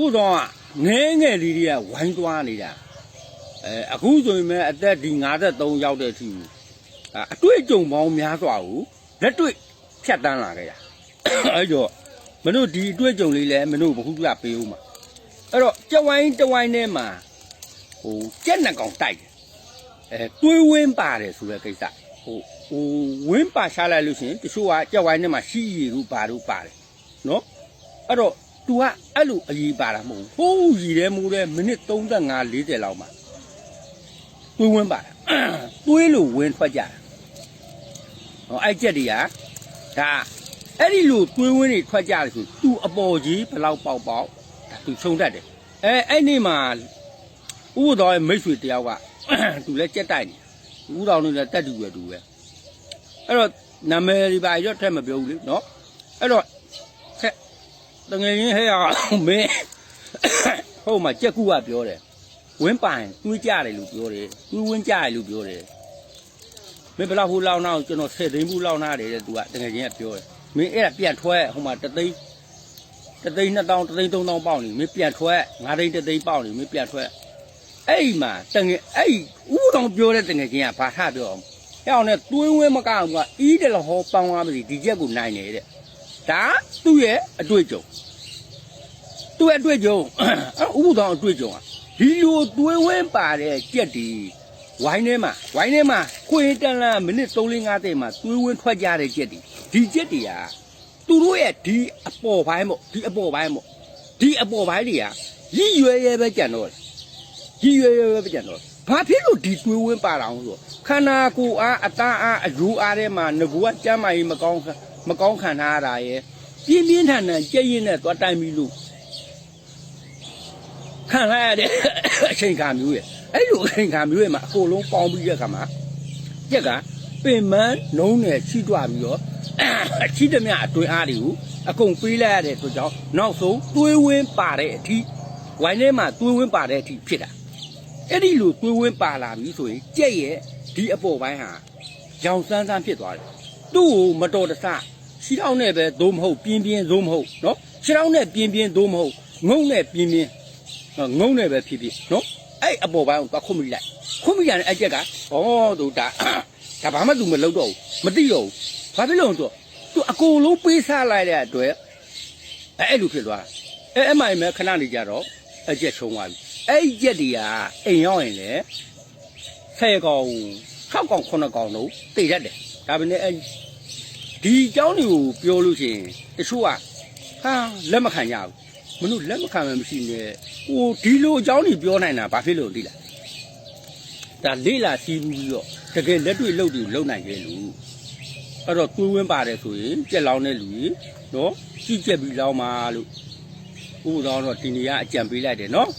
ဥသောကငဲငယ်လေးတွေကဝိုင်းသွားနေတာအဲအခုဆိုရင်ပဲအသက်ဒီ53ရောက်တဲ့အထိအာအတွေ့အကြုံပေါင်းများစွာကိုလက်တွေ့ဖြတ်တန်းလာခဲ့ရအဲ့တော့မင်းတို့ဒီအတွေ့အကြုံလေးလည်းမင်းတို့ဘ ഹു ကပေးဦးမှာအဲ့တော့ကြက်ဝိုင်းတဝိုင်းထဲမှာဟိုကြက်နှစ်ကောင်တိုက်တယ်အဲတွေးဝင်းပါတယ်ဆိုတဲ့ကိစ္စဟိုဟိုဝင်းပါရှားလိုက်လို့ရှိရင်တချို့ကကြက်ဝိုင်းထဲမှာရှိရည်တို့ပါတို့ပါတယ်နော်အဲ့တော့ तू ကအဲ့လိုအရေးပါတာမဟုတ်ဘူးဟိုးရည်တယ်မူတယ်မိနစ်35 40လောက်မှာတွေးဝင်းပါတာတွေးလို့ဝင်ထွက်ကြတာဟောအဲ့ချက်တွေကဒါအဲ့ဒီလိုတွေးဝင်းတွေထွက်ကြတယ်ဆို तू အပေါ်ကြီးဘယ်လောက်ပေါက်ပေါက်ဒါ तू ခြုံတတ်တယ်အဲအဲ့နေ့မှာဥပတော်ရဲ့မိတ်ဆွေတယောက်က तू လည်းကြက်တိုက်နေဥတော်နဲ့လည်းတက်တူပဲတူပဲအဲ့တော့နာမည်ဒီပါရော့ထက်မပြောဘူးလေနော်အဲ့တော့ တငယ်ချင်းဟဲ့ရမင်းဟုတ်မှာကြက်ကူကပြောတယ်ဝင်းပိုင်တွေးကြတယ်လို့ပြောတယ်တွေးဝင်းကြတယ်လို့ပြောတယ်မင်းဘလောက်ဟိုလောက်နောက်ကျွန်တော်ဆယ်သိန်းဘူးလောက်နာတယ်တဲ့သူကတငယ်ချင်းကပြောတယ်မင်းအဲ့ဒါပြန်ထွက်ဟိုမှာတသိန်းတသိန်း2000တသိန်း3000ပေါက်နေမင်းပြန်ထွက်9သိန်းတသိန်းပေါက်နေမင်းပြန်ထွက်အဲ့ဒီမှာတငယ်အဲ့ဒီဥတော်ပြောတဲ့တငယ်ချင်းကဘာထပြောအောင်ဟဲ့အောင်နဲ့တွေးဝင်းမကောက်ဘူးကအီးတယ်လို့ဟောပေါင်းသွားပြီဒီချက်ကိုနိုင်နေတဲ့ ဒါသူ့ရဲ့အတွေ့အကြုံသူ့အတွေ့အကြုံအဲ့ဥပဒေအတွေ့အကြုံอ่ะဒီလိုသွေးဝင်းပါတဲ့ကြက်ဒီဝိုင်းထဲမှာဝိုင်းထဲမှာခွေတန်လာမိနစ်3 4 5တဲ့မှာသွေးဝင်းထွက်ကြတဲ့ကြက်ဒီဒီကြက်တွေကသူတို့ရဲ့ဒီအပေါ်ပိုင်းပေါ့ဒီအပေါ်ပိုင်းပေါ့ဒီအပေါ်ပိုင်းတွေကရည်ရွယ်ရဲပဲကြံတော့တယ်ရည်ရွယ်ရဲပဲကြံတော့ဘာဖြစ်လို့ဒီသွေးဝင်းပါတာအောင်ဆိုခန္ဓာကိုယ်အားအသားအားအယူအားထဲမှာငကူကကြမ်းမာရေးမကောင်း မကောင်းခံထားရတာရဲ့ပြင်းပြင်းထန်ထန်ကြက်ရင်နဲ့သွားတိုင်ပြီးလို့ခံလိုက်ရတဲ့အချိန်ခါမျိုးရဲ့အဲ့လိုအချိန်ခါမျိုးရဲ့မှာအကုန်လုံးပေါင်းပြီးတဲ့ခါမှာကြက်ကပင်မန်းနှုံးနဲ့ချိတွပြီးတော့ချိသမျှအတွင်းအားတွေကိုအကုန်ပေးလိုက်ရတဲ့ဆိုကြောင့်နောက်ဆုံးသွေးဝင်းပါတဲ့အထိဝိုင်းထဲမှာသွေးဝင်းပါတဲ့အထိဖြစ်တာအဲ့ဒီလိုသွေးဝင်းပါလာပြီဆိုရင်ကြက်ရဲ့ဒီအပေါ်ပိုင်းဟာရောင်စမ်းစမ်းဖြစ်သွားတယ်သူ့ကိုမတော်တဆ ခြေထောက်နဲ့ပဲသို့မဟုတ်ပြင်းပြင်းသို့မဟုတ်နော်ခြေထောက်နဲ့ပြင်းပြင်းသို့မဟုတ်ငုံနဲ့ပြင်းပြင်းငုံနေပဲဖြစ်ဖြစ်နော်အဲ့အပေါ်ပိုင်းကိုသွားခွတ်မိလိုက်ခွတ်မိရတဲ့အကျက်ကဩသူဒါဒါဘာမှသူမလုပ်တော့ဘူးမသိတော့ဘူးဘာဖြစ်လို့လဲဆိုတော့သူအကုန်လုံးပေးစားလိုက်တဲ့အတွက်အဲ့အဲ့လိုဖြစ်သွားတာအဲ့အမိုင်မဲခဏနေကြတော့အကျက်ချုံသွားပြီအဲ့ဒီကျက်တွေကအိမ်ရောက်ရင်လေဆယ်ကောင်6ကောင်9ကောင်လုံးတိတ်ရက်တယ်ဒါပေမဲ့အဲ့ ဒီအကြောင်းတွေကိုပြောလို့ရှိရင်တချို့ကဟာလက်မခံကြဘူးမလို့လက်မခံမှမရှိနဲ့ဟိုဒီလိုအကြောင်းကြီးပြောနိုင်တာဘာဖြစ်လို့သိလားဒါလေးလာစီးပြီးတော့တကယ်လက်တွေ့လုပ်ပြီးလုပ်နိုင်ရဲ့လို့အဲ့တော့တွေးဝင်းပါတယ်ဆိုရင်ကြက်လောင်းတဲ့လူကြီးနော်ကြည့်ကြက်ပြီးလောင်းပါလို့ဥပဒေတော့ဒီနေရာအကြံပေးလိုက်တယ်နော်